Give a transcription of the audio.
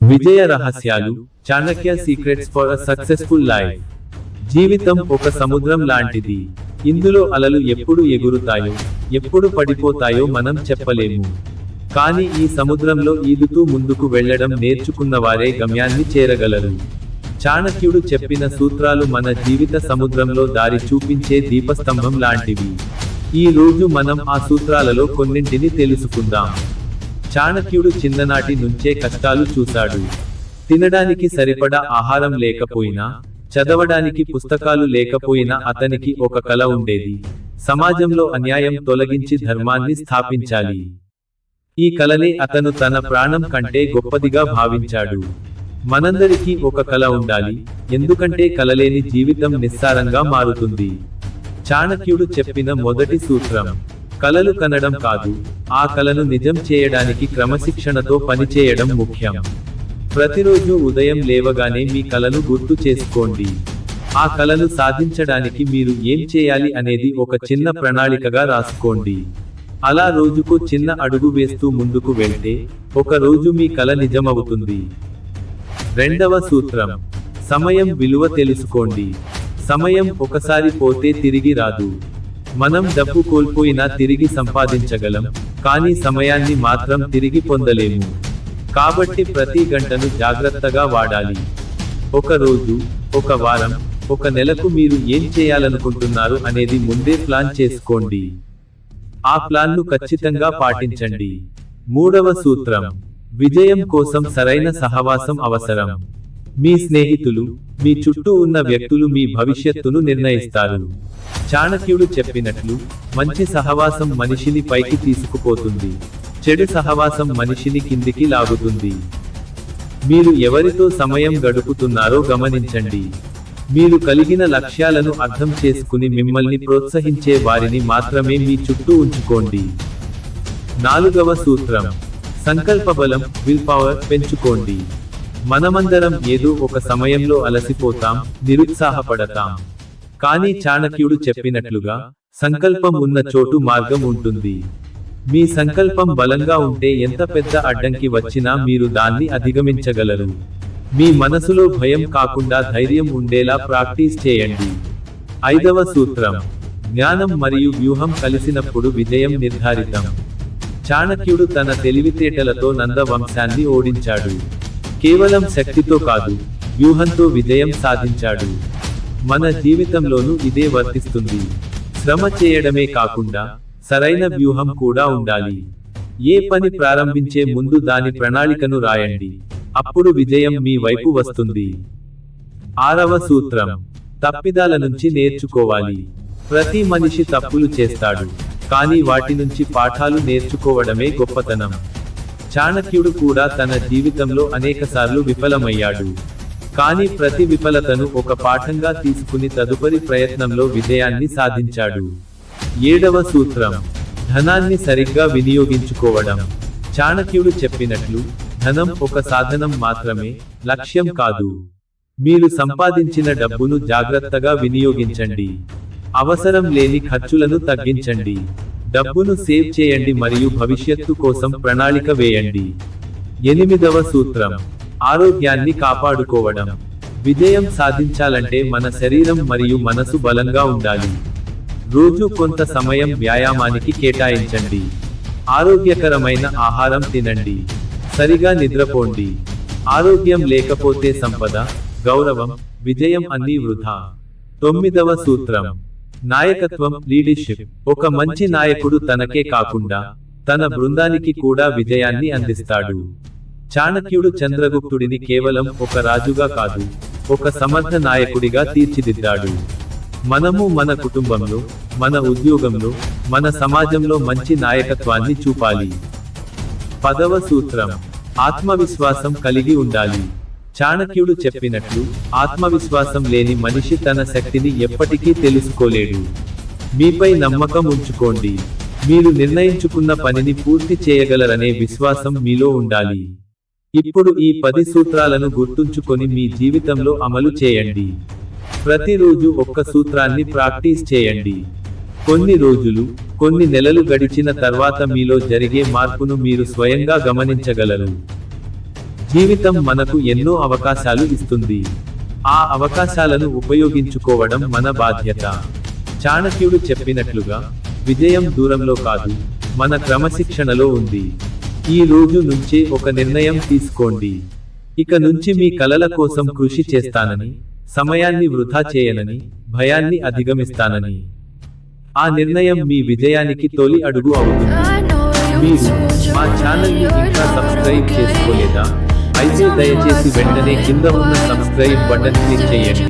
విజయ రహస్యాలు Chanakya secrets for a successful life జీవితం ఒక సముద్రం లాంటిది. ఇందులో అలలు ఎప్పుడు ఎగురుతాయో ఎప్పుడు పడిపోతాయో మనం చెప్పలేము. కానీ ఈ సముద్రంలో ఈదుతూ ముందుకు వెళ్ళడం నేర్చుకున్న వారే గమ్యాన్ని చేరగలరు. చాణక్యుడు చెప్పిన సూత్రాలు మన జీవిత సముద్రంలో దారి చూపించే దీపస్తంభం లాంటివి. ఈ రోజు మనం ఆ సూత్రాలలో కొన్నింటిని తెలుసుకుందాం. చాణక్యుడు చిన్ననాటి నుంచే కష్టాలు చూశాడు. తినడానికి సరిపడా ఆహారం లేకపోయినా చదవడానికి పుస్తకాలు లేకపోయినా అతనికి ఒక కల ఉండేది. సమాజంలో అన్యాయం తొలగించి ధర్మాన్ని స్థాపించాలి. ఈ కలనే అతను తన ప్రాణం కంటే గొప్పదిగా భావించాడు. మనందరికీ ఒక కల ఉండాలి ఎందుకంటే కలలేని జీవితం నిస్సారంగా మారుతుంది. చాణక్యుడు చెప్పిన మొదటి సూత్రం. కలలు కనడం కాదు ఆ కలను నిజం చేయడానికి క్రమశిక్షణతో పనిచేయడం ముఖ్యం. ప్రతిరోజు ఉదయం లేవగానే మీ కలను గుర్తు చేసుకోండి. ఆ కలను సాధించడానికి మీరు ఏం చేయాలి అనేది ఒక చిన్న ప్రణాళికగా రాసుకోండి. అలా రోజుకు చిన్న అడుగు వేస్తూ ముందుకు వెళ్తే ఒక రోజు మీ కల నిజమవుతుంది. రెండవ సూత్రం. సమయం విలువ తెలుసుకోండి. సమయం ఒకసారి పోతే తిరిగి రాదు. మనం డబ్బు కోల్పోయినా తిరిగి సంపాదించగలం కానీ సమయాన్ని మాత్రం తిరిగి పొందలేము. కాబట్టి ప్రతి గంటను జాగ్రత్తగా వాడాలి. ఒక రోజు ఒక వారం ఒక నెలకు మీరు ఏం చేయాలనుకుంటున్నారు అనేది ముందే ప్లాన్ చేసుకోండి. ఆ ప్లాన్ను ఖచ్చితంగా పాటించండి. మూడవ సూత్రం విజయం కోసం సరైన సహవాసం అవసరం. మీ స్నేహితులు మీ చుట్టూ ఉన్న వ్యక్తులు మీ భవిష్యత్తును నిర్ణయిస్తారు. చాణక్యుడు చెప్పినట్లు మంచి సహవాసం మనిషిని పైకి తీసుకుపోతుంది. చెడు సహవాసం మనిషిని కిందికి లాగుతుంది. మీరు ఎవరితో సమయం గడుపుతున్నారో గమనించండి. మీరు కలిగిన లక్ష్యాలను అర్థం చేసుకుని మిమ్మల్ని ప్రోత్సహించే వారిని మాత్రమే మీ చుట్టూ ఉంచుకోండి. నాలుగవ సూత్రం. సంకల్ప బలం విల్ పవర్ పెంచుకోండి. మనమందరం ఏదో ఒక సమయంలో అలసిపోతాం నిరుత్సాహపడతాం. కానీ చాణక్యుడు చెప్పినట్లుగా సంకల్పం ఉన్న చోటు మార్గం ఉంటుంది. మీ సంకల్పం బలంగా ఉంటే ఎంత పెద్ద అడ్డంకి వచ్చినా మీరు దాన్ని అధిగమించగలరు. మీ మనసులో భయం కాకుండా ధైర్యం ఉండేలా ప్రాక్టీస్ చేయండి. ఐదవ సూత్రం. జ్ఞానం మరియు వ్యూహం కలిసినప్పుడు విజయం నిర్ధారితం. చాణక్యుడు తన తెలివితేటలతో నంద వంశాన్ని ఓడించాడు. కేవలం శక్తితో కాదు వ్యూహంతో విజయం సాధించాడు. మన జీవితంలోనూ ఇదే వర్తిస్తుంది. శ్రమ చేయడమే కాకుండా సరైన వ్యూహం కూడా ఉండాలి. ఏ పని ప్రారంభించే ముందు దాని ప్రణాళికను రాయండి. అప్పుడు విజయం మీ వైపు వస్తుంది. ఆరవ సూత్రం. తప్పిదాల నుంచి నేర్చుకోవాలి. ప్రతి మనిషి తప్పులు చేస్తాడు కానీ వాటి నుంచి పాఠాలు నేర్చుకోవడమే గొప్పతనం. చాణక్యుడు కూడా తన జీవితంలో అనేకసార్లు విఫలమయ్యాడు. కానీ ప్రతి విఫలతను ఒక పాఠంగా తీసుకుని తదుపరి ప్రయత్నంలో విజయాన్ని సాధించాడు. ఏడవ సూత్రం. ధనాన్ని సరిగ్గా వినియోగించుకోవడం. చాణక్యుడు చెప్పినట్లు ధనం ఒక సాధనం మాత్రమే లక్ష్యం కాదు. మీరు సంపాదించిన డబ్బును జాగ్రత్తగా వినియోగించండి. అవసరం లేని ఖర్చులను తగ్గించండి. డబ్బును సేవ్ చేయండి మరియు భవిష్యత్తు కోసం ప్రణాళిక వేయండి. ఎనిమిదవ సూత్రం. ఆరోగ్యాన్ని కాపాడుకోవడం. విజయం సాధించాలంటే మన శరీరం మరియు మనసు బలంగా ఉండాలి. రోజు కొంత సమయం వ్యాయామానికి కేటాయించండి. ఆరోగ్యకరమైన ఆహారం తినండి. సరిగా నిద్రపోండి. ఆరోగ్యం లేకపోతే సంపద గౌరవం విజయం అన్నీ వృధా. తొమ్మిదవ సూత్రం. నాయకత్వం లీడర్షిప్ ఒక మంచి నాయకుడు తనకే కాకుండా తన బృందానికి కూడా విజయాన్ని అందిస్తాడు. చాణక్యుడు చంద్రగుప్తుడిని కేవలం ఒక రాజుగా కాదు ఒక సమర్థ నాయకుడిగా తీర్చిదిద్దాడు. మనము మన కుటుంబంలో మన ఉద్యోగంలో మన సమాజంలో మంచి నాయకత్వాన్ని చూపాలి. పదవ సూత్రం ఆత్మవిశ్వాసం కలిగి ఉండాలి. చాణక్యుడు చెప్పినట్లు ఆత్మవిశ్వాసం లేని మనిషి తన శక్తిని ఎప్పటికీ తెలుసుకోలేడు. మీపై నమ్మకం ఉంచుకోండి. మీరు నిర్ణయించుకున్న పనిని పూర్తి చేయగలరనే విశ్వాసం మీలో ఉండాలి. ఇప్పుడు ఈ పది సూత్రాలను గుర్తుంచుకొని మీ జీవితంలో అమలు చేయండి. ప్రతిరోజు ఒక్క సూత్రాన్ని ప్రాక్టీస్ చేయండి. కొన్ని రోజులు కొన్ని నెలలు గడిచిన తర్వాత మీలో జరిగే మార్పును మీరు స్వయంగా గమనించగలరు. జీవితం మనకు ఎన్నో అవకాశాలు ఇస్తుంది. ఆ అవకాశాలను ఉపయోగించుకోవడం మన బాధ్యత. చాణక్యుడు చెప్పినట్లుగా విజయం దూరంలో కాదు మన క్రమశిక్షణలో ఉంది. ఈ రోజు నుంచే ఒక నిర్ణయం తీసుకోండి. ఇక నుంచి మీ కలల కోసం కృషి చేస్తానని సమయాన్ని వృధా చేయనని భయాన్ని అధిగమిస్తానని. ఆ నిర్ణయం మీ విజయానికి తొలి అడుగు అవుతుంది. మీరు మా ఛానల్ని ఇంకా సబ్స్క్రైబ్ చేసుకోలేదా? అయితే దయచేసి వెంటనే కింద ఉన్న సబ్స్క్రైబ్ బటన్ క్లిక్ చేయండి.